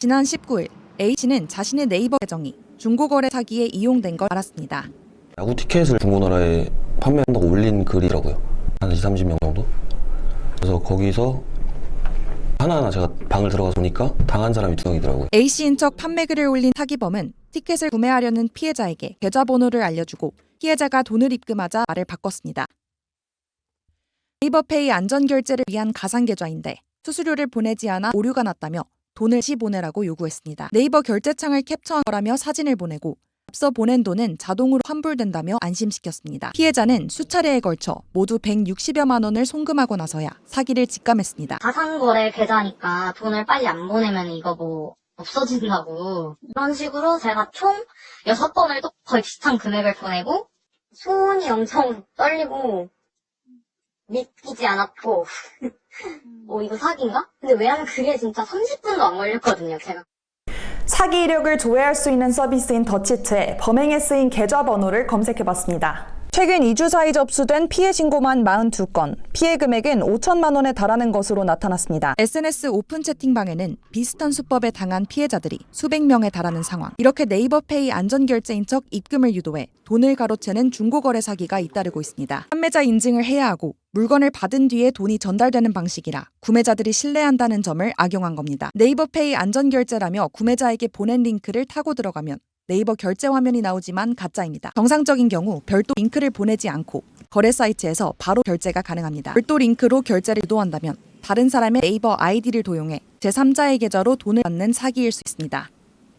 지난 19일 A씨는 자신의 네이버 계정이 중고거래 사기에 이용된 걸 알았습니다. 야구 티켓을 중고나라에 판매한다고 올린 글이더라고요. 한 20, 30명 정도? 그래서 거기서 하나하나 제가 방을 들어가 보니까 당한 사람이 두 명이더라고요. A씨인 척 판매글을 올린 사기범은 티켓을 구매하려는 피해자에게 계좌번호를 알려주고 피해자가 돈을 입금하자 말을 바꿨습니다. 네이버페이 안전결제를 위한 가상계좌인데 수수료를 보내지 않아 오류가 났다며 돈을 다시 보내라고 요구했습니다. 네이버 결제창을 캡처한 거라며 사진을 보내고 앞서 보낸 돈은 자동으로 환불된다며 안심시켰습니다. 피해자는 수차례에 걸쳐 모두 160여만 원을 송금하고 나서야 사기를 직감했습니다. 가상거래 계좌니까 돈을 빨리 안 보내면 이거 뭐 없어진다고 이런 식으로 제가 총 6번을 또 거의 비슷한 금액을 보내고 손이 엄청 떨리고 믿기지 않았고 어 이거 사기인가? 근데 왜냐면 그게 진짜 30분도 안 걸렸거든요 제가 사기 이력을 조회할 수 있는 서비스인 더치트에 범행에 쓰인 계좌 번호를 검색해봤습니다. 최근 2주 사이 접수된 피해 신고만 42건, 피해 금액은 5천만 원에 달하는 것으로 나타났습니다. SNS 오픈 채팅방에는 비슷한 수법에 당한 피해자들이 수백 명에 달하는 상황. 이렇게 네이버페이 안전결제인 척 입금을 유도해 돈을 가로채는 중고거래 사기가 잇따르고 있습니다. 판매자 인증을 해야 하고 물건을 받은 뒤에 돈이 전달되는 방식이라 구매자들이 신뢰한다는 점을 악용한 겁니다. 네이버페이 안전결제라며 구매자에게 보낸 링크를 타고 들어가면 네이버 결제 화면이 나오지만 가짜입니다. 정상적인 경우 별도 링크를 보내지 않고 거래 사이트에서 바로 결제가 가능합니다. 별도 링크로 결제를 유도한다면 다른 사람의 네이버 아이디를 도용해 제3자의 계좌로 돈을 받는 사기일 수 있습니다.